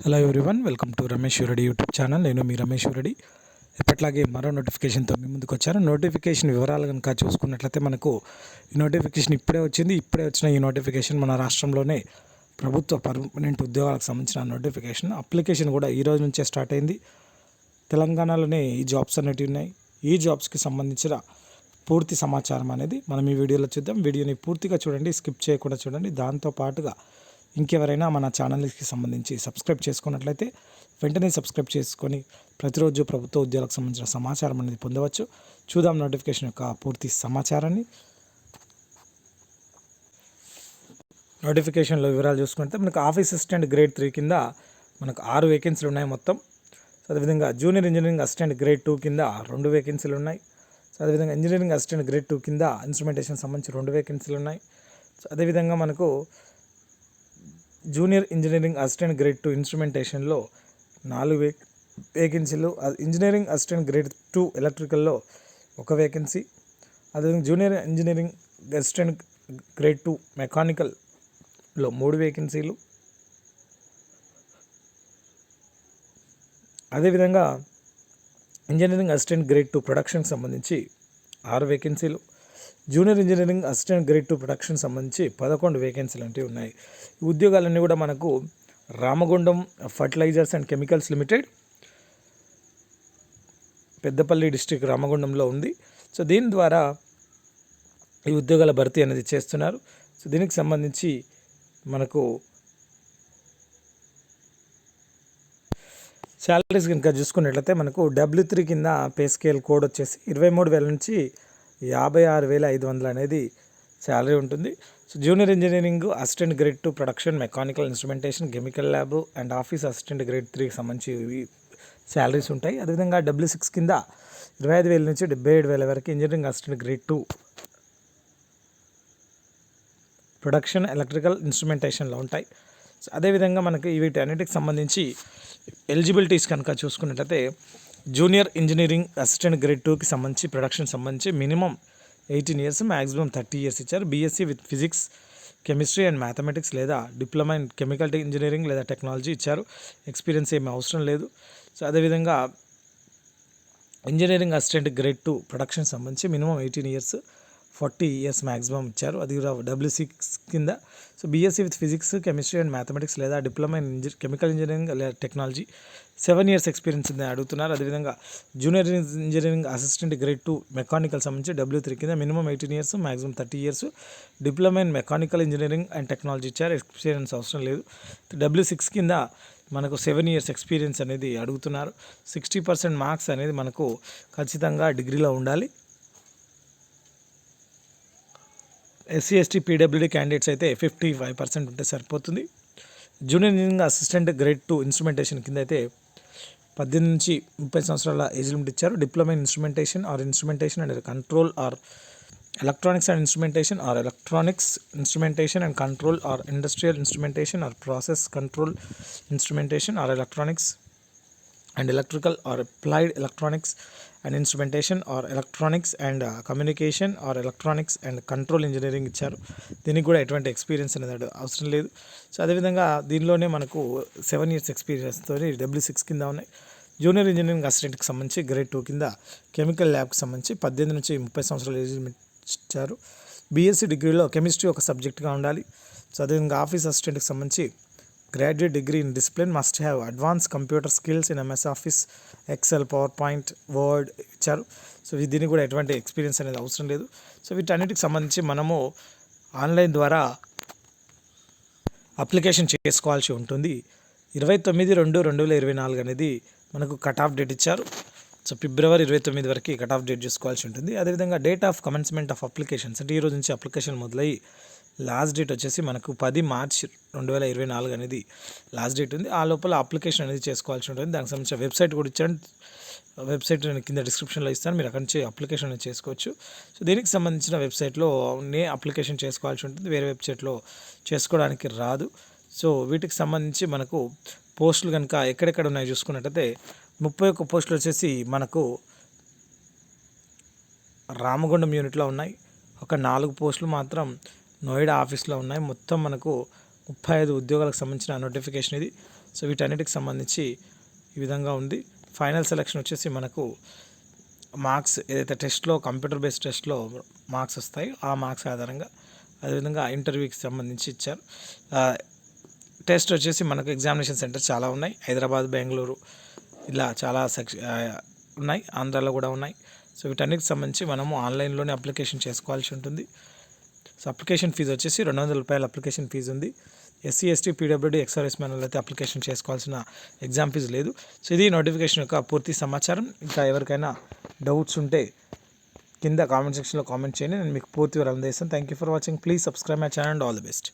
Hello everyone welcome to Ramesh Reddy YouTube channel నేను మీ రమేష్ రెడ్డి ఎప్పట్లాగే మరో నోటిఫికేషన్తో మీ ముందుకు వచ్చాను. నోటిఫికేషన్ వివరాలు కనుక చూసుకున్నట్లయితే మనకు ఈ నోటిఫికేషన్ ఇప్పుడే వచ్చింది. ఇప్పుడే వచ్చిన ఈ నోటిఫికేషన్ మన రాష్ట్రంలోనే ప్రభుత్వ పర్మనెంట్ ఉద్యోగాలకు సంబంధించిన నోటిఫికేషన్ అప్లికేషన్ కూడా ఈ రోజు నుంచే స్టార్ట్ అయింది. తెలంగాణలోనే ఈ జాబ్స్ అనేటివి ఉన్నాయి. ఈ జాబ్స్కి సంబంధించిన పూర్తి సమాచారం అనేది మనం ఈ వీడియోలో చూద్దాం. వీడియోని పూర్తిగా చూడండి స్కిప్ చేయకుండా చూడండి. దాంతో పాటుగా ఇంకెవరైనా మన ఛానల్కి సంబంధించి సబ్స్క్రైబ్ చేసుకున్నట్లయితే వెంటనే సబ్స్క్రైబ్ చేసుకొని ప్రతిరోజు ప్రభుత్వ ఉద్యోగాలకు సంబంధించిన సమాచారం అనేది పొందవచ్చు. చూద్దాం నోటిఫికేషన్ యొక్క పూర్తి సమాచారాన్ని. నోటిఫికేషన్లో వివరాలు చూసుకుంటే మనకు ఆఫీస్ అసిస్టెంట్ గ్రేడ్ త్రీ కింద మనకు ఆరు వేకెన్సీలు ఉన్నాయి మొత్తం. సో అదేవిధంగా junior engineering assistant grade two కింద రెండు వేకెన్సీలు ఉన్నాయి. సో అదేవిధంగా ఇంజనీరింగ్ అసిస్టెంట్ గ్రేడ్ టూ కింద ఇన్స్ట్రుమెంటేషన్ సంబంధించి రెండు వేకెన్సీలు ఉన్నాయి. సో అదేవిధంగా మనకు junior engineering assistant grade two ఇన్స్ట్రుమెంటేషన్లో నాలుగు వే వేకెన్సీలు ఇంజనీరింగ్ అసిస్టెంట్ గ్రేడ్ టూ ఎలక్ట్రికల్లో ఒక వేకెన్సీ అదేవిధంగా junior engineering assistant grade two మెకానికల్లో మూడు వేకెన్సీలు అదేవిధంగా ఇంజనీరింగ్ అసిస్టెంట్ గ్రేడ్ టూ ప్రొడక్షన్కి సంబంధించి ఆరు వేకెన్సీలు junior engineering assistant grade two production సంబంధించి పదకొండు వేకెన్సీలు అంటే ఉన్నాయి. ఈ ఉద్యోగాలన్నీ కూడా మనకు Ramagundam fertilizers and chemicals limited Peddapalli district రామగుండంలో ఉంది. సో దీని ద్వారా ఈ ఉద్యోగాల భర్తీ అనేది చేస్తున్నారు. సో దీనికి సంబంధించి మనకు శాలరీస్ కనుక చూసుకున్నట్లయితే మనకు డబ్ల్యూ త్రీ కింద పే స్కేల్ కోడ్ వచ్చేసి ఇరవై మూడు వేల నుంచి యాభై ఆరు వేల ఐదు వందలు అనేది శాలరీ ఉంటుంది. So junior engineering assistant grade two production mechanical instrumentation chemical lab and office assistant grade త్రీకి సంబంధించి శాలరీస్ ఉంటాయి. అదేవిధంగా డబ్ల్యూ సిక్స్ కింద ఇరవై ఐదు వేల నుంచి డెబ్బై ఏడు వేల వరకు engineering assistant grade two production electrical ఇన్స్ట్రుమెంటేషన్లో ఉంటాయి. సో అదేవిధంగా మనకి వీటి అన్నిటికి సంబంధించి ఎలిజిబిలిటీస్ కనుక చూసుకున్నట్లయితే జూనియర్ ఇంజనీరింగ్ అసిస్టెంట్ గ్రేడ్ టూకి సంబంధించి ప్రొడక్షన్ సంబంధించి minimum eighteen years maximum thirty years ఇచ్చారు. BSc with physics chemistry and mathematics లేదా డిప్లొమా ఇన్ కెమికల్ ఇంజనీరింగ్ లేదా టెక్నాలజీ ఇచ్చారు. ఎక్స్పీరియన్స్ ఏమీ అవసరం లేదు. సో అదేవిధంగా engineering assistant grade two production సంబంధించి minimum eighteen years forty years maximum ఇచ్చారు. అది కూడా డబ్ల్యూ సిక్స్ కింద. So BSc with physics chemistry and mathematics లేదా డిప్లొమా ఇన్ ఇంజ కెమికల్ ఇంజనీరింగ్ లేదా టెక్నాలజీ సెవెన్ ఇయర్స్ ఎక్స్పీరియన్స్ ఉందని అడుగుతున్నారు. అదేవిధంగా junior engineering assistant grade two mechanical సంబంధించి డబ్ల్యూ త్రీ కింద minimum eighteen years maximum thirty years diploma in mechanical engineering and technology ఇచ్చారు. Experience అవసరం లేదు. డబ్ల్యూ సిక్స్ కింద మనకు సెవెన్ ఇయర్స్ ఎక్స్పీరియన్స్ అనేది అడుగుతున్నారు. సిక్స్టీ పర్సెంట్ మార్క్స్ అనేది మనకు ఖచ్చితంగా డిగ్రీలో ఉండాలి. ఎస్సీ ఎస్టీ పీడబ్ల్యూడీ క్యాండిడేట్స్ అయితే ఫిఫ్టీ ఫైవ్ పర్సెంట్ ఉంటే సరిపోతుంది. Junior engineering assistant grade two instrumentation కింద అయితే పద్దెనిమిది నుంచి ముప్పై సంవత్సరాల ఏజ్ లిమిట్ ఇచ్చారు. Diploma in instrumentation or instrumentation and control or electronics and instrumentation or electronics instrumentation and control or industrial instrumentation or process control instrumentation or electronics and electrical or applied electronics and instrumentation or electronics and communication or electronics and control engineering ఇచ్చారు. దీనికి కూడా ఎటువంటి experience అనేది అవసరం లేదు. So అదేవిధంగా దీనిలోనే మనకు సెవెన్ ఇయర్స్ ఎక్స్పీరియన్స్తో డబ్ల్యూ సిక్స్ కింద ఉన్నాయి. జూనియర్ ఇంజనీరింగ్ అసిస్టెంట్కి సంబంధించి గ్రేడ్ టూ కింద కెమికల్ ల్యాబ్కి సంబంధించి పద్దెనిమిది నుంచి ముప్పై సంవత్సరాలు ఇచ్చారు. బీఎస్సీ డిగ్రీలో కెమిస్ట్రీ ఒక సబ్జెక్ట్గా ఉండాలి. సో అదేవిధంగా ఆఫీస్ అసిస్టెంట్కి సంబంధించి graduate degree in discipline must have advance computer skills in MS Office Excel PowerPoint Word ఇచ్చారు సో దీనికి కూడా ఎటువంటి ఎక్స్పీరియన్స్ అనేది అవసరం లేదు. సో వీటన్నిటికి సంబంధించి మనము ఆన్లైన్ ద్వారా అప్లికేషన్ చేసుకోవాల్సి ఉంటుంది. ఇరవై తొమ్మిది రెండు రెండు వేల ఇరవై నాలుగు అనేది మనకు కట్ ఆఫ్ డేట్ ఇచ్చారు. సో ఫిబ్రవరి ఇరవై తొమ్మిది వరకు కట్ ఆఫ్ డేట్ చేసుకోవాల్సి ఉంటుంది. అదేవిధంగా date of commencement of applications అంటే ఈ రోజు నుంచి అప్లికేషన్ మొదలయ్యి లాస్ట్ డేట్ వచ్చేసి మనకు పది మార్చ్ రెండు వేల ఇరవై నాలుగు అనేది లాస్ట్ డేట్ ఉంది. ఆ లోపల అప్లికేషన్ అనేది చేసుకోవాల్సి ఉంటుంది. దానికి సంబంధించిన వెబ్సైట్ కూడా ఇచ్చాను. వెబ్సైట్ నేను కింద డిస్క్రిప్షన్లో ఇస్తాను. మీరు అక్కడి నుంచి అప్లికేషన్ అనేది చేసుకోవచ్చు. సో దీనికి సంబంధించిన వెబ్సైట్లో నే అప్లికేషన్ చేసుకోవాల్సి ఉంటుంది. వేరే వెబ్సైట్లో చేసుకోవడానికి రాదు. సో వీటికి సంబంధించి మనకు పోస్టులు కనుక ఎక్కడెక్కడ ఉన్నాయో చూసుకున్నట్టయితే ముప్పై ఒక్క పోస్టులు వచ్చేసి మనకు రామగుండం యూనిట్లో ఉన్నాయి. ఒక నాలుగు పోస్టులు మాత్రం నోయిడా ఆఫీస్లో ఉన్నాయి. మొత్తం మనకు ముప్పై ఐదు ఉద్యోగాలకు సంబంధించిన నోటిఫికేషన్ ఇది. సో వీటన్నిటికి సంబంధించి ఈ విధంగా ఉంది. ఫైనల్ సెలక్షన్ వచ్చేసి మనకు మార్క్స్ ఏదైతే టెస్ట్లో కంప్యూటర్ బేస్డ్ టెస్ట్లో మార్క్స్ వస్తాయి. ఆ మార్క్స్ ఆధారంగా అదేవిధంగా ఇంటర్వ్యూకి సంబంధించి ఇచ్చారు. టెస్ట్ వచ్చేసి మనకు ఎగ్జామినేషన్ సెంటర్స్ చాలా ఉన్నాయి. హైదరాబాద్ బెంగళూరు ఇలా చాలా సెక్ష ఉన్నాయి. ఆంధ్రాలో కూడా ఉన్నాయి. సో వీటన్నిటికి సంబంధించి మనము ఆన్లైన్లోనే అప్లికేషన్ చేసుకోవాల్సి ఉంటుంది. సో అప్లికేషన్ ఫీజు వచ్చేసి రెండు వందల రూపాయల అప్లికేషన్ ఫీజు ఉంది. SC ST PWD XRS man అయితే అప్లికేషన్ చేసుకోవాల్సిన ఎగ్జామ్ ఫీజు లేదు. సో ఇది నోటిఫికేషన్ యొక్క పూర్తి సమాచారం. ఇంకా ఎవరికైనా డౌట్స్ ఉంటే కింద కామెంట్ సెక్షన్లో కామెంట్ చేయండి. నేను మీకు పూర్తి వివరాలు అందిస్తాను. Thank you for watching please subscribe my channel and all the best